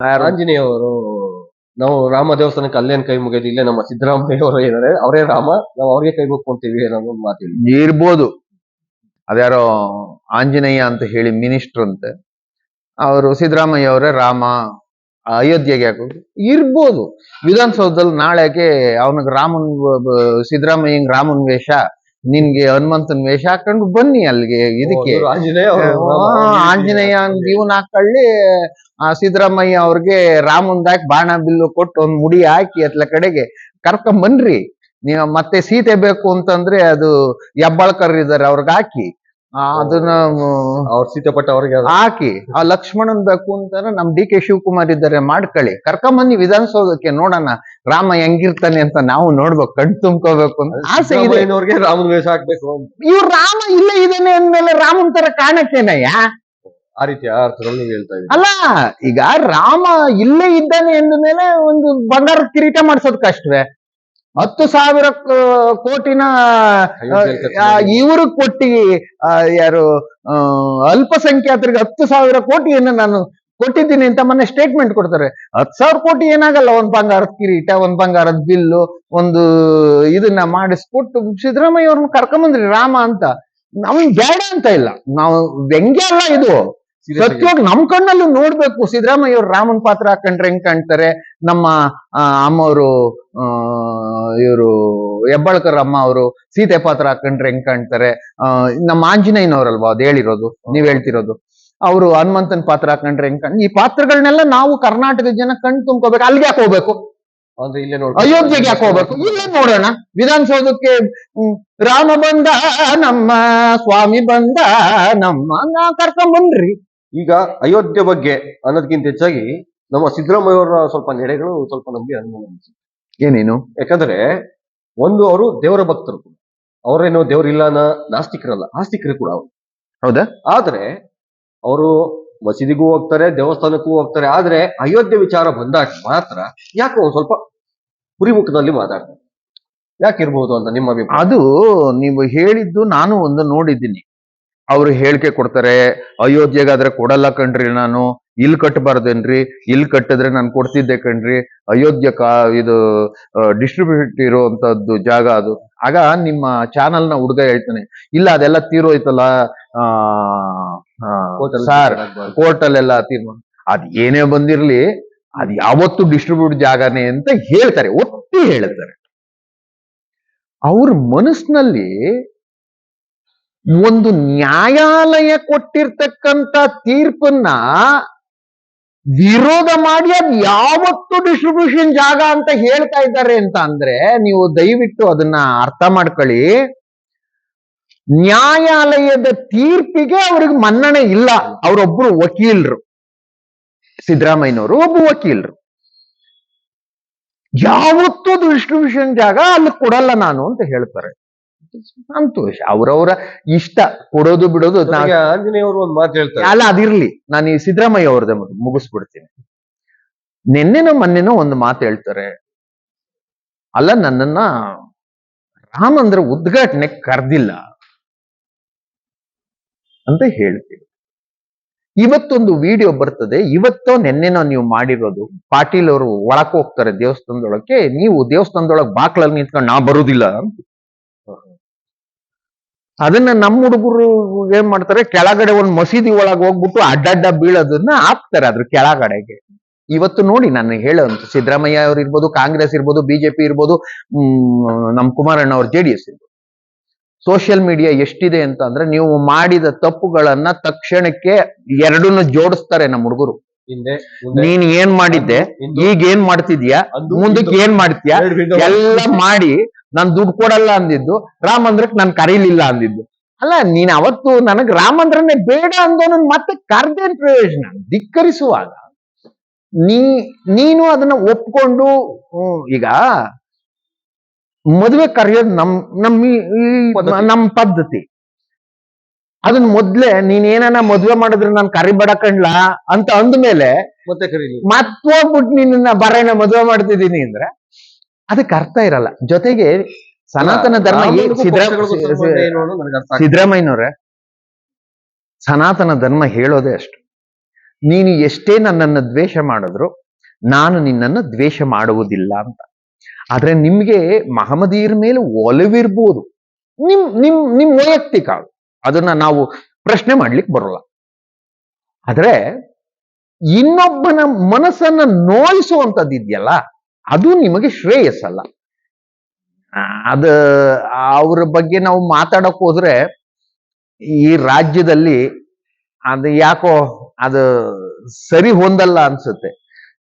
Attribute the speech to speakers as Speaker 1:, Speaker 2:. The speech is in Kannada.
Speaker 1: ಆಂಜನೇಯ ಅವರು ನಾವು ರಾಮ ದೇವಸ್ಥಾನಕ್ಕೆ ಅಲ್ಲೇನ್ ಕೈ ಮುಗಿಯೋದು ಇಲ್ಲೇ ನಮ್ಮ ಸಿದ್ದರಾಮಯ್ಯ ಅವರು ಏನಾರೆ ಅವರೇ ರಾಮ ನಾವು ಅವ್ರಿಗೆ ಕೈ ಮುಗ್ಕೊಂತೀವಿ ಅನ್ನೋ ಒಂದು ಮಾತಿಲ್ಲ
Speaker 2: ಇರ್ಬೋದು. ಅದ್ಯಾರೋ ಆಂಜನೇಯ ಅಂತ ಹೇಳಿ ಮಿನಿಸ್ಟರ್ ಅಂತೆ. ಅವರು ಸಿದ್ದರಾಮಯ್ಯ ಅವರೇ ರಾಮ ಅಯೋಧ್ಯೆಗೆ ಯಾಕೆ ಹೋದ್ರು? ಇರ್ಬೋದು. ವಿಧಾನಸೌಧದಲ್ಲಿ ನಾಳೆಗೆ ಅವನಿಗೆ ರಾಮನ್ ಸಿದ್ದರಾಮಯ್ಯಂಗೆ ರಾಮನ್ ವೇಷ ನಿನ್ಗೆ ಹನುಮಂತನ್ ವೇಷ ಹಾಕೊಂಡು ಬನ್ನಿ ಅಲ್ಲಿಗೆ ಇದಕ್ಕೆ
Speaker 1: ಆಂಜನೇಯ
Speaker 2: ಜೀವನ ಹಾಕೊಳ್ಳಿ ಆ ಸಿದ್ದರಾಮಯ್ಯ ಅವ್ರಿಗೆ ರಾಮಂದಾಕಿ ಬಾಣ ಬಿಲ್ಲು ಕೊಟ್ಟು ಒಂದ್ ಮುಡಿ ಹಾಕಿ ಅತ್ಲ ಕಡೆಗೆ ಕರ್ಕೊಂಡ್ ಬನ್ರಿ ನೀವು ಮತ್ತೆ ಸೀತೆ ಬೇಕು ಅಂತಂದ್ರೆ ಅದು ಹೆಬ್ಬಾಳ್ಕರ್ ಇದಾರೆ ಅವ್ರಿಗೆ ಹಾಕಿ ಅದನ್ನ
Speaker 1: ಅವ್ರ ಸೀತಾಪಟ್ಟ ಅವ್ರಿಗೆ
Speaker 2: ಹಾಕಿ ಆ ಲಕ್ಷ್ಮಣನ್ ಬೇಕು ಅಂತಾನೆ ನಮ್ ಡಿ ಕೆ ಶಿವಕುಮಾರ್ ಇದ್ದಾರೆ ಮಾಡ್ಕೊಳ್ಳಿ. ಕರ್ಕೊಂಬನ್ನಿ ವಿಧಾನಸೌಧಕ್ಕೆ ನೋಡೋಣ ರಾಮ ಹೆಂಗಿರ್ತಾನೆ ಅಂತ ನಾವು ನೋಡ್ಬೇಕು ಕಣ್ ತುಂಬ್ಕೋಬೇಕು ಅಂತ ಆಸೆ ಇದೆ.
Speaker 1: ರಾಮನ್ ವೇಷ ಹಾಕ್ಬೇಕು.
Speaker 2: ಇವ್ರು ರಾಮ ಇಲ್ಲೇ ಇದ್ದಾನೆ ಅಂದ್ಮೇಲೆ ರಾಮನ್ ತರ ಕಾಣಕ್ಕೇನಯ್ಯ?
Speaker 1: ಆ ರೀತಿ ಅರ್ಥದಲ್ಲಿ ನೀವು ಹೇಳ್ತಾ
Speaker 2: ಅಲ್ಲ ಈಗ ರಾಮ ಇಲ್ಲೇ ಇದ್ದಾನೆ ಅಂದ್ಮೇಲೆ ಮೇಲೆ ಒಂದು ಬಂಗಾರ ಕಿರೀಟ ಮಾಡ್ಸೋದ್ ಕಷ್ಟವೇ ಹತ್ತು ಸಾವಿರ ಕೋಟಿನ. ಇವರು ಕೊಟ್ಟಿ ಯಾರು ಅಲ್ಪಸಂಖ್ಯಾತರಿಗೆ ಹತ್ತು ಸಾವಿರ ಕೋಟಿಯನ್ನು ನಾನು ಕೊಟ್ಟಿದ್ದೀನಿ ಅಂತ ಮೊನ್ನೆ ಸ್ಟೇಟ್ಮೆಂಟ್ ಕೊಡ್ತಾರೆ. ಹತ್ತು ಸಾವಿರ ಕೋಟಿ ಏನಾಗಲ್ಲ ಒಂದ್ ಬಂಗಾರದ ಕಿರೀಟ ಒಂದ್ ಬಂಗಾರದ ಬಿಲ್ಲು ಒಂದು ಇದನ್ನ ಮಾಡಿಸ್ಕೊಟ್ಟು ಸಿದ್ದರಾಮಯ್ಯ ಅವ್ರನ್ನ ಕರ್ಕೊಂಬಂದ್ರಿ ರಾಮ ಅಂತ. ನಮ್ ಬೇಡ ಅಂತ ಇಲ್ಲ. ನಾವು ವ್ಯಂಗ್ಯ ಅಲ್ಲ ಇದು. ಸತ್ಯವಾಗಿ ನಮ್ ಕಣ್ಣಲ್ಲೂ ನೋಡ್ಬೇಕು ಸಿದ್ದರಾಮಯ್ಯ ಇವ್ರು ರಾಮನ್ ಪಾತ್ರ ಹಾಕೊಂಡ್ರೆ ಹೆಂಗ್ ಕಾಣ್ತಾರೆ? ನಮ್ಮ ಅಮ್ಮವರು ಇವರು ಹೆಬ್ಬಾಳ್ಕರ್ ಅಮ್ಮ ಅವರು ಸೀತೆ ಪಾತ್ರ ಹಾಕೊಂಡ್ರೆ ಹೆಂಗ್ ಕಾಣ್ತಾರೆ? ನಮ್ಮ ಆಂಜನೇಯನವರಲ್ವಾ ಅದ್ ಹೇಳಿರೋದು ನೀವ್ ಹೇಳ್ತಿರೋದು. ಅವರು ಹನುಮಂತನ್ ಪಾತ್ರ ಹಾಕೊಂಡ್ರೆ ಹೆಂಗ್ ಕಾಣ್ ಈ ಪಾತ್ರಗಳನ್ನೆಲ್ಲ ನಾವು ಕರ್ನಾಟಕದ ಜನ ಕಣ್ ತುಂಬ್ಕೋಬೇಕು ಅಲ್ಲಿಗೆ ಯಾಕೆ ಹೋಗ್ಬೇಕು? ಅಯೋಧ್ಯೆಗೆ ಯಾಕೆ ಹೋಗ್ಬೇಕು? ಇಲ್ಲೇ ನೋಡೋಣ. ವಿಧಾನಸೌಧಕ್ಕೆ ರಾಮ ಬಂದ ನಮ್ಮ ಸ್ವಾಮಿ ಬಂದ ನಮ್ಮ ನಾ ಕರ್ಕೊಂಡ್ ಬನ್ರಿ
Speaker 1: ಈಗ ಅಯೋಧ್ಯೆ ಬಗ್ಗೆ ಅನ್ನೋದಕ್ಕಿಂತ ಹೆಚ್ಚಾಗಿ ನಮ್ಮ ಸಿದ್ದರಾಮಯ್ಯ ಅವರ ಸ್ವಲ್ಪ ನೆಡೆಗಳು ಸ್ವಲ್ಪ ನಮ್ಗೆ ಅನುಮಾನ ಅನಿಸುತ್ತೆ.
Speaker 2: ಏನೇನು?
Speaker 1: ಯಾಕಂದ್ರೆ ಒಂದು ಅವರು ದೇವರ ಭಕ್ತರು ಕೂಡ. ಅವರೇನು ದೇವರಿಲ್ಲ ನಾಸ್ತಿಕರಲ್ಲ ಆಸ್ತಿಕರು ಕೂಡ ಅವರು.
Speaker 2: ಹೌದಾ?
Speaker 1: ಆದ್ರೆ ಅವರು ಮಸೀದಿಗೂ ಹೋಗ್ತಾರೆ ದೇವಸ್ಥಾನಕ್ಕೂ ಹೋಗ್ತಾರೆ ಆದ್ರೆ ಅಯೋಧ್ಯೆ ವಿಚಾರ ಬಂದಾಗ ಮಾತ್ರ ಯಾಕೆ ಒಂದು ಸ್ವಲ್ಪ ಪುರಿಮುಖದಲ್ಲಿ ಮಾತಾಡ್ತಾರೆ. ಯಾಕಿರ್ಬೋದು ಅಂತ ನಿಮ್ಮ ಅಭಿಪ್ರಾಯ?
Speaker 2: ಅದು ನೀವು ಹೇಳಿದ್ದು ನಾನು ಒಂದು ನೋಡಿದ್ದೀನಿ. ಅವ್ರು ಹೇಳಿಕೆ ಕೊಡ್ತಾರೆ ಅಯೋಧ್ಯೆಗಾದ್ರೆ ಕೊಡಲ್ಲ ಕಣ್ರಿ ನಾನು ಇಲ್ಲಿ ಕಟ್ಟಬಾರ್ದೇನ್ರಿ ಇಲ್ಲಿ ಕಟ್ಟಿದ್ರೆ ನಾನು ಕೊಡ್ತಿದ್ದೆ ಕಣ್ರಿ ಅಯೋಧ್ಯೆ ಕಾ ಇದು ಡಿಸ್ಟ್ರಿಬ್ಯೂಟ್ ಇರುವಂತದ್ದು ಜಾಗ ಅದು. ಆಗ ನಿಮ್ಮ ಚಾನಲ್ನ ಹುಡುಗ ಹೇಳ್ತಾನೆ ಇಲ್ಲ ಅದೆಲ್ಲ ತೀರೋಯ್ತಲ್ಲ ಸಾರ್
Speaker 1: ಆಗ್ಬಾರ್ದು.
Speaker 2: ಕೋರ್ಟ್ ಅಲ್ಲೆಲ್ಲ ತೀರ್ಮಾನ. ಅದ್ ಏನೇ ಬಂದಿರ್ಲಿ ಅದ್ ಯಾವತ್ತು ಡಿಸ್ಟ್ರಿಬ್ಯೂಟ್ ಜಾಗನೇ ಅಂತ ಹೇಳ್ತಾರೆ ಒತ್ತಿ ಹೇಳ್ತಾರೆ. ಅವ್ರ ಮನಸ್ಸಿನಲ್ಲಿ ಒಂದು ನ್ಯಾಯಾಲಯ ಕೊಟ್ಟಿರ್ತಕ್ಕಂತ ತೀರ್ಪನ್ನ ವಿರೋಧ ಮಾಡಿ ಯಾವತ್ತು ಡಿಸ್ಟ್ರಿಬ್ಯೂಷನ್ ಜಾಗ ಅಂತ ಹೇಳ್ತಾ ಇದ್ದಾರೆ ಅಂತ ಅಂದ್ರೆ ನೀವು ದಯವಿಟ್ಟು ಅದನ್ನ ಅರ್ಥ ಮಾಡ್ಕೊಳ್ಳಿ. ನ್ಯಾಯಾಲಯದ ತೀರ್ಪಿಗೆ ಅವ್ರಿಗೆ ಮನ್ನಣೆ ಇಲ್ಲ. ಅವರೊಬ್ರು ವಕೀಲರು. ಸಿದ್ದರಾಮಯ್ಯನವರು ಒಬ್ಬ ವಕೀಲರು. ಯಾವತ್ತೂ ಡಿಸ್ಟ್ರಿಬ್ಯೂಷನ್ ಜಾಗ ಅಲ್ಲಿ ಕೊಡಲ್ಲ ನಾನು ಅಂತ ಹೇಳ್ತಾರೆ. ಸಂತೋಷ. ಅವ್ರವ್ರ ಇಷ್ಟ ಕೊಡೋದು ಬಿಡೋದು
Speaker 1: ಆಂಜನೇಯವರು ಒಂದ್ ಮಾತು ಹೇಳ್ತಾರೆ.
Speaker 2: ಅಲ್ಲ ಅದಿರ್ಲಿ ನಾನು ಈ ಸಿದ್ದರಾಮಯ್ಯ ಅವ್ರದ್ದೇ ಮುಗಿಸ್ಬಿಡ್ತೀನಿ. ನಿನ್ನೆನೋ ಮೊನ್ನೆನೋ ಒಂದು ಮಾತು ಹೇಳ್ತಾರೆ. ಅಲ್ಲ ನನ್ನನ್ನ ರಾಮಂದ್ರ ಉದ್ಘಾಟನೆ ಕರ್ದಿಲ್ಲ ಅಂತ ಹೇಳ್ತೀವಿ ಇವತ್ತೊಂದು ವಿಡಿಯೋ ಬರ್ತದೆ. ಇವತ್ತೋ ನಿನ್ನೆನೋ ನೀವು ಮಾಡಿರೋದು. ಪಾಟೀಲ್ ಅವರು ಒಳಕ್ ಹೋಗ್ತಾರೆ ದೇವಸ್ಥಾನದೊಳಕ್ಕೆ. ನೀವು ದೇವಸ್ಥಾನದೊಳಗೆ ಬಾಕ್ಲಲ್ಲಿ ನಿಂತ್ಕೊಂಡು ನಾ ಬರುದಿಲ್ಲ. ಅಂತ. ಅದನ್ನ ನಮ್ಮ ಹುಡುಗರು ಏನ್ ಮಾಡ್ತಾರೆ? ಕೆಳಗಡೆ ಒಂದ್ ಮಸೀದಿ ಒಳಗೆ ಹೋಗ್ಬಿಟ್ಟು ಅಡ್ಡಡ್ಡ ಬೀಳೋದನ್ನ ಹಾಕ್ತಾರೆ ಅದ್ರ ಕೆಳಗಡೆಗೆ. ಇವತ್ತು ನೋಡಿ ನಾನು ಹೇಳೋಂತ ಸಿದ್ದರಾಮಯ್ಯ ಅವ್ರು ಇರ್ಬೋದು ಕಾಂಗ್ರೆಸ್ ಇರ್ಬೋದು ಬಿಜೆಪಿ ಇರ್ಬೋದು ಹ್ಮ್ ನಮ್ ಕುಮಾರಣ್ಣ ಅವ್ರ ಜೆ ಡಿ ಎಸ್ ಇರ್ಬೋದು. ಸೋಷಿಯಲ್ ಮೀಡಿಯಾ ಎಷ್ಟಿದೆ ಅಂತ ಅಂದ್ರೆ ನೀವು ಮಾಡಿದ ತಪ್ಪುಗಳನ್ನ ತಕ್ಷಣಕ್ಕೆ ಎರಡನ್ನು ಜೋಡಿಸ್ತಾರೆ ನಮ್ಮ ಹುಡುಗರು. ನೀನ್ ಏನ್ ಮಾಡಿದ್ದೆ? ಈಗ ಏನ್ ಮಾಡ್ತಿದ್ಯಾ? ಮುಂದಕ್ಕೆ. ಏನ್ ಮಾಡ್ತೀಯಾ? ಎಲ್ಲ ಮಾಡಿ ನಾನ್ ದುಡ್ಡು ಕೊಡಲ್ಲ ಅಂದಿದ್ದು ರಾಮ್ ಅಂದ್ರಕ್ ನಾನ್ ಕರೀಲಿಲ್ಲ ಅಂದಿದ್ದು. ಅಲ್ಲ ನೀನ್ ಅವತ್ತು ನನಗ್ ರಾಮಂದ್ರನೇ ಬೇಡ ಅಂದೋನನ್ ಮತ್ತೆ ಕರ್ದೇನ್ ಪ್ರಯೋಜನ ಧಿಕ್ಕರಿಸುವಾಗ ನೀ ನೀನು ಅದನ್ನ ಒಪ್ಕೊಂಡು ಈಗ ಮದುವೆ ಕರೆಯೋದು ನಮ್ ನಮ್ಮ ಈ
Speaker 1: ಪದ್ಧತಿ.
Speaker 2: ನಮ್ ಪದ್ಧತಿ. ಅದನ್ನ ಮೊದ್ಲೇ ನೀನ್ ಏನಾನ ಮದ್ವೆ ಮಾಡಿದ್ರೆ ನಾನ್ ಕರಿಬೇಡ ಕಣ್ಲಾ ಅಂತ ಅಂದ್ಮೇಲೆ
Speaker 1: ಮತ್ತೆ ಕರೀಲಿ.
Speaker 2: ಮತ್ತೋಗ್ಬಿಟ್ಟು ನಿನ್ನ ಬರೇನ ಮದ್ವೆ ಮಾಡ್ತಿದ್ದೀನಿ ಅಂದ್ರೆ ಅದಕ್ಕೆ ಅರ್ಥ ಇರಲ್ಲ. ಜೊತೆಗೆ ಸನಾತನ ಧರ್ಮ. ಸಿದ್ದರಾಮಯ್ಯನವ್ರೆ ಸನಾತನ ಧರ್ಮ ಹೇಳೋದೇ ಅಷ್ಟು. ನೀನು ಎಷ್ಟೇ ನನ್ನನ್ನು ದ್ವೇಷ ಮಾಡಿದ್ರು ನಾನು ನಿನ್ನನ್ನು ದ್ವೇಷ ಮಾಡುವುದಿಲ್ಲ ಅಂತ. ಆದ್ರೆ ನಿಮ್ಗೆ ಮಹಮದೀರ್ ಮೇಲೆ ಒಲವಿರ್ಬೋದು. ನಿಮ್ ನಿಮ್ ನಿಮ್ ವೈಯಕ್ತಿಕ ಅದು. ಅದನ್ನ ನಾವು ಪ್ರಶ್ನೆ ಮಾಡ್ಲಿಕ್ಕೆ ಬರೋಲ್ಲ. ಆದ್ರೆ ಇನ್ನೊಬ್ಬನ ಮನಸ್ಸನ್ನ ನೋಯಿಸುವಂತದ್ದು ಇದೆಯಲ್ಲ ಅದು ನಿಮಗೆ ಶ್ರೇಯಸ್ಸಲ್ಲ. ಅದು ಅವ್ರ ಬಗ್ಗೆ ನಾವು ಮಾತಾಡಕ್ ಹೋದ್ರೆ ಈ ರಾಜ್ಯದಲ್ಲಿ ಅದು ಯಾಕೋ ಅದು ಸರಿ ಹೊಂದಲ್ಲ ಅನ್ಸುತ್ತೆ.